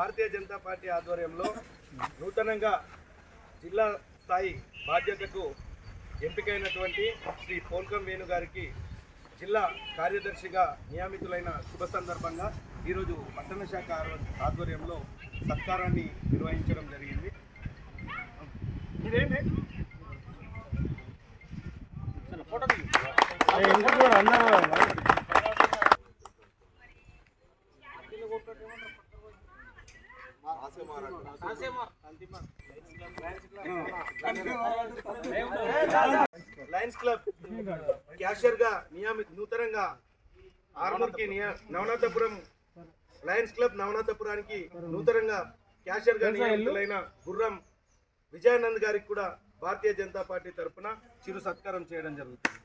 భారతీయ Janata party ఆధ్వర్యంలో నూతనంగా జిల్లా స్థాయి బాధ్యతకు ఎంపికైనటువంటి శ్రీ పోల్కం వేణు గారికి జిల్లా కార్యదర్శిగా నియమితులైన శుభ సందర్భంగా ఈరోజు పట్టణ శాఖ ఆధ్వర్యంలో సత్కారాన్ని నిర్వహించడం జరిగింది. ఇదేంటి? లయన్స్ క్లబ్ క్యాషియర్గా నియామి నూతనంగా ఆర్మూర్కి నవనాథపురం లయన్స్ క్లబ్ నవనాథపురానికి నూతనంగా క్యాషియర్గా నియమితులైన గుర్రం విజయానంద్ గారికి కూడా భారతీయ జనతా పార్టీ తరఫున చిరు సత్కారం చేయడం జరుగుతుంది.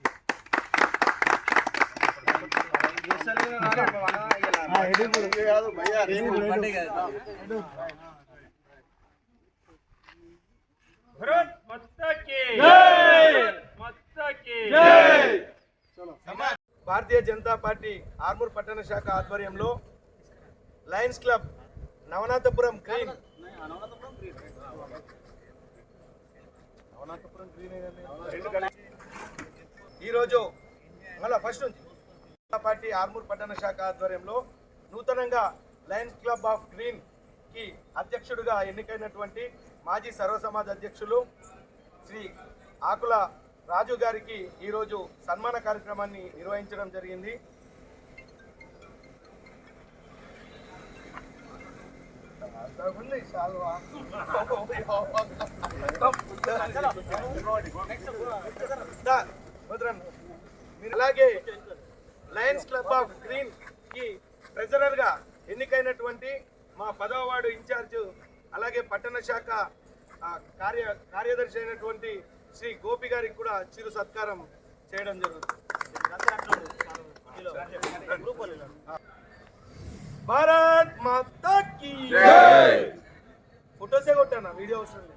భారతీయ జనతా పార్టీ ఆర్మూర్ పట్టణ శాఖ ఆధ్వర్యంలో లయన్స్ క్లబ్ నవనాథపురం గ్రీన్. ఈరోజు మళ్ళా ఫస్ట్ నుంచి జనతా పార్టీ ఆర్మూర్ పట్టణ శాఖ ఆధ్వర్యంలో నూతనంగా లయన్స్ క్లబ్ ఆఫ్ గ్రీన్కి అధ్యక్షుడిగా ఎన్నికైనటువంటి మాజీ సర్వసమాజ్ అధ్యక్షులు శ్రీ ఆకుల రాజు గారికి ఈరోజు సన్మాన కార్యక్రమాన్ని నిర్వహించడం జరిగింది. అలాగే లయన్స్ క్లబ్ ఆఫ్ గ్రీన్కి ట్రెజరర్గా ఎన్నికైనటువంటి మా పదవ వార్డు ఇన్ఛార్జ్ అలాగే పట్టణ శాఖ ఆ, కార్య కార్యదర్శి అయినటువంటి శ్రీ గోపి గారికి కూడా చిరు సత్కారం చేయడం జరుగుతుంది. భారత్ మాతా की ఫోటోసే కొట్టానా? వీడియో అవసరం లేదు.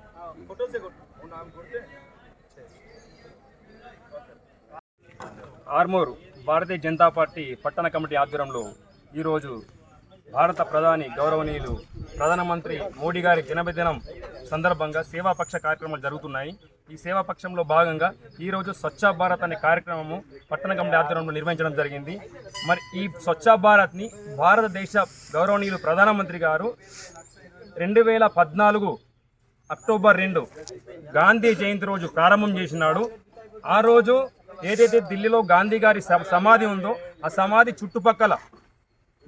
ఫోటోసే కొట్టు. ఆమె కొడితే? ఆర్మూర్ భారతీయ జనతా పార్టీ పట్టణ కమిటీ ఆధ్వర్యంలో ఈరోజు భారత ప్రధాని గౌరవనీయులు ప్రధానమంత్రి మోడీ గారి జన్మదినం సందర్భంగా సేవాపక్ష కార్యక్రమాలు జరుగుతున్నాయి. ఈ సేవాపక్షంలో భాగంగా ఈరోజు స్వచ్ఛ భారత్ అనే కార్యక్రమము పట్టణ కమిటీ ఆధ్వర్యంలో నిర్వహించడం జరిగింది. మరి ఈ స్వచ్ఛ భారత్ని భారతదేశ గౌరవనీయులు ప్రధానమంత్రి గారు రెండు వేల పద్నాలుగు అక్టోబర్ రెండు గాంధీ జయంతి రోజు ప్రారంభం చేసినాడు. ఆ రోజు ఏదైతే ఢిల్లీలో గాంధీ గారి స- సమాధి ఉందో ఆ సమాధి చుట్టుపక్కల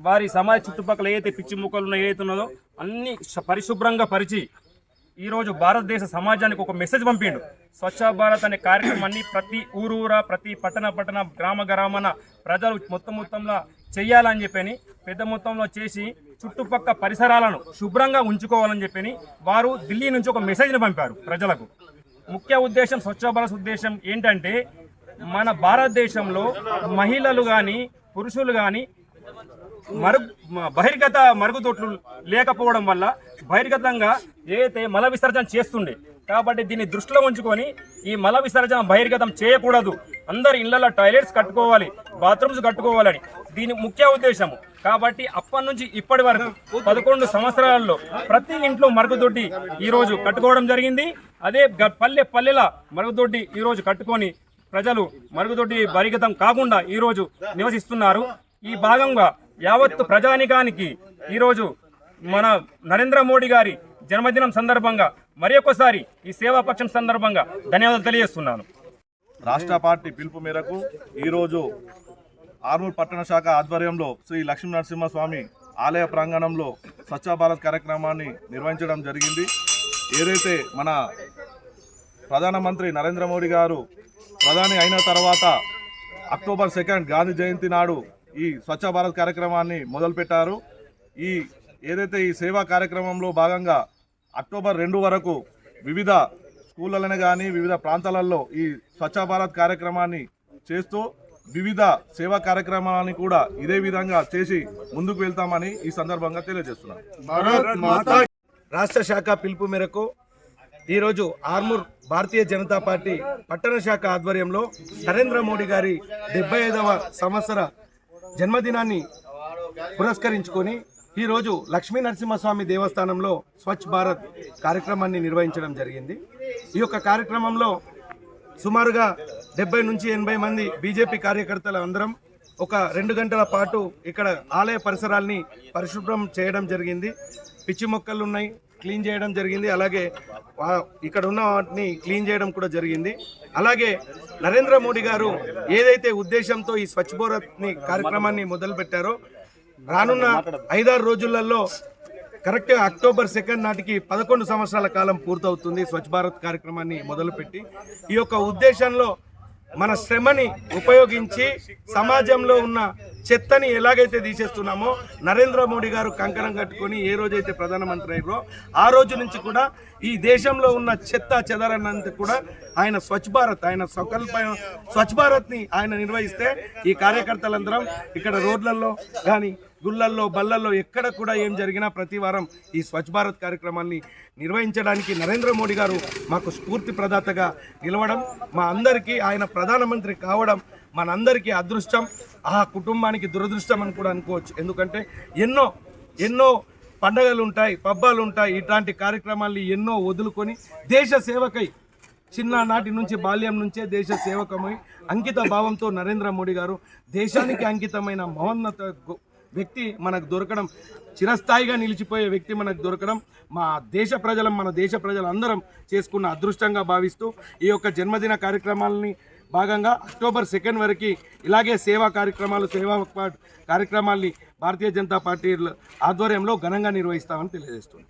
వారి సమాధి చుట్టుపక్కల ఏదైతే పిచ్చి ముక్కలు ఉన్నాయో ఏదైతే ఉన్నదో అన్ని శ- పరిశుభ్రంగా పరిచి ఈరోజు భారతదేశ సమాజానికి ఒక మెసేజ్ పంపిండు. స్వచ్ఛ భారత్ అనే కార్యక్రమాన్ని ప్రతి ఊరూరా ప్రతి పట్టణ పట్టణ గ్రామ గ్రామన ప్రజలు మొత్తం మొత్తంలో చేయాలని చెప్పని పెద్ద మొత్తంలో చేసి చుట్టుపక్క పరిసరాలను శుభ్రంగా ఉంచుకోవాలని చెప్పని వారు ఢిల్లీ నుంచి ఒక మెసేజ్ని పంపారు ప్రజలకు. ముఖ్య ఉద్దేశం స్వచ్ఛ భారత్ ఉద్దేశం ఏంటంటే మన భారతదేశంలో మహిళలు కానీ పురుషులు కానీ మరుగు బహిర్గత మరుగుదొడ్లు లేకపోవడం వల్ల బహిర్గతంగా ఏదైతే మల విసర్జన చేస్తుండే కాబట్టి దీన్ని దృష్టిలో ఉంచుకొని ఈ మల విసర్జన బహిర్గతం చేయకూడదు. అందరు ఇళ్ళలో టాయిలెట్స్ కట్టుకోవాలి బాత్రూమ్స్ కట్టుకోవాలని దీని ముఖ్య ఉద్దేశము. కాబట్టి అప్పటి నుంచి ఇప్పటి వరకు పదకొండు సంవత్సరాల్లో ప్రతి ఇంట్లో మరుగుదొడ్డి ఈ రోజు కట్టుకోవడం జరిగింది. అదే గ- పల్లె పల్లెల మరుగుదొడ్డి ఈరోజు కట్టుకొని ప్రజలు మరుగుదొడ్డి బహిర్గతం కాకుండా ఈరోజు నివసిస్తున్నారు. ఈ భాగంగా యావత్తు ప్రజానికానికి ఈరోజు మన నరేంద్ర మోడీ గారి జన్మదినం సందర్భంగా మరి ఒక్కసారి ఈ సేవాపక్షం సందర్భంగా ధన్యవాదాలు తెలియజేస్తున్నాను. రాష్ట్ర పార్టీ పిలుపు మేరకు ఈరోజు ఆర్మూర్ పట్టణ శాఖ ఆధ్వర్యంలో శ్రీ లక్ష్మీ నరసింహస్వామి ఆలయ ప్రాంగణంలో స్వచ్ఛ భారత్ కార్యక్రమాన్ని నిర్వహించడం జరిగింది. ఏదైతే మన ప్రధానమంత్రి నరేంద్ర మోడీ గారు ప్రధాని అయిన తర్వాత అక్టోబర్ సెకండ్ గాంధీ జయంతి నాడు ఈ స్వచ్ఛ భారత్ కార్యక్రమాన్ని మొదలుపెట్టారు. ఈ ఏదైతే ఈ సేవా కార్యక్రమంలో భాగంగా అక్టోబర్ రెండు వరకు వివిధ స్కూళ్ళలోనే కానీ వివిధ ప్రాంతాలలో ఈ స్వచ్ఛ భారత్ కార్యక్రమాన్ని చేస్తూ వివిధ సేవా కార్యక్రమాలని కూడా ఇదే విధంగా చేసి ముందుకు వెళ్తామని ఈ సందర్భంగా తెలియజేస్తున్నాను. రాష్ట్ర శాఖ పిలుపు మేరకు ఈరోజు ఆర్మూర్ భారతీయ జనతా పార్టీ పట్టణ శాఖ ఆధ్వర్యంలో నరేంద్ర మోడీ గారి డెబ్బై ఐదవ సంవత్సర జన్మదినాన్ని పురస్కరించుకొని ఈరోజు లక్ష్మీ నరసింహస్వామి దేవస్థానంలో స్వచ్ఛ భారత్ కార్యక్రమాన్ని నిర్వహించడం జరిగింది. ఈ యొక్క కార్యక్రమంలో సుమారుగా డెబ్బై నుంచి ఎనభై మంది బీజేపీ కార్యకర్తలు అందరం ఒక రెండు గంటల పాటు ఇక్కడ ఆలయ పరిసరాల్ని పరిశుభ్రం చేయడం జరిగింది. పిచ్చి మొక్కలు ఉన్నాయి క్లీన్ చేయడం జరిగింది. అలాగే ఇక్కడ ఉన్న వాటిని క్లీన్ చేయడం కూడా జరిగింది. అలాగే నరేంద్ర మోడీ గారు ఏదైతే ఉద్దేశంతో ఈ స్వచ్ఛ భారత్ని కార్యక్రమాన్ని మొదలుపెట్టారో రానున్న ఐదారు రోజులలో కరెక్ట్గా అక్టోబర్ సెకండ్ నాటికి పదకొండు సంవత్సరాల కాలం పూర్తవుతుంది స్వచ్ఛ భారత్ కార్యక్రమాన్ని మొదలుపెట్టి. ఈ యొక్క ఉద్దేశంలో మన శ్రమని ఉపయోగించి సమాజంలో ఉన్న చెత్తని ఎలాగైతే తీసేస్తున్నామో నరేంద్ర మోడీ గారు కంకణం కట్టుకొని ఏ రోజైతే ప్రధానమంత్రి అయ్యారో ఆ రోజు నుంచి కూడా ఈ దేశంలో ఉన్న చెత్త చెదరన్నంత కూడా ఆయన స్వచ్ఛ భారత్ ఆయన సంకల్ప స్వచ్ఛ భారత్ని ఆయన నిర్వహిస్తే ఈ కార్యకర్తలందరం ఇక్కడ రోడ్లలో కానీ గుళ్ళల్లో బళ్ళల్లో ఎక్కడ కూడా ఏం జరిగినా ప్రతి వారం ఈ స్వచ్ఛ భారత్ కార్యక్రమాన్ని నిర్వహించడానికి నరేంద్ర మోడీ గారు మాకు స్ఫూర్తి ప్రదాతగా నిలవడం మా అందరికీ ఆయన ప్రధానమంత్రి కావడం మనందరికీ అదృష్టం ఆ కుటుంబానికి దురదృష్టం అని కూడా అనుకోవచ్చు. ఎందుకంటే ఎన్నో ఎన్నో పండగలు ఉంటాయి పబ్బాలు ఉంటాయి ఇట్లాంటి కార్యక్రమాల్ని ఎన్నో వదులుకొని దేశ సేవకై చిన్ననాటి నుంచి బాల్యం నుంచే దేశ సేవకమై అంకిత భావంతో నరేంద్ర మోడీ గారు దేశానికి అంకితమైన మహోన్నత వ్యక్తి మనకు దొరకడం చిరస్థాయిగా నిలిచిపోయే వ్యక్తి మనకు దొరకడం మా దేశ ప్రజలం మన దేశ ప్రజలందరం చేసుకున్న అదృష్టంగా భావిస్తూ ఈ యొక్క జన్మదిన కార్యక్రమాలని భాగంగా అక్టోబర్ సెకండ్ వరకు ఇలాగే సేవా కార్యక్రమాలు సేవా కార్యక్రమాల్ని భారతీయ జనతా పార్టీ ఆధ్వర్యంలో ఘనంగా నిర్వహిస్తామని తెలియజేస్తుంది.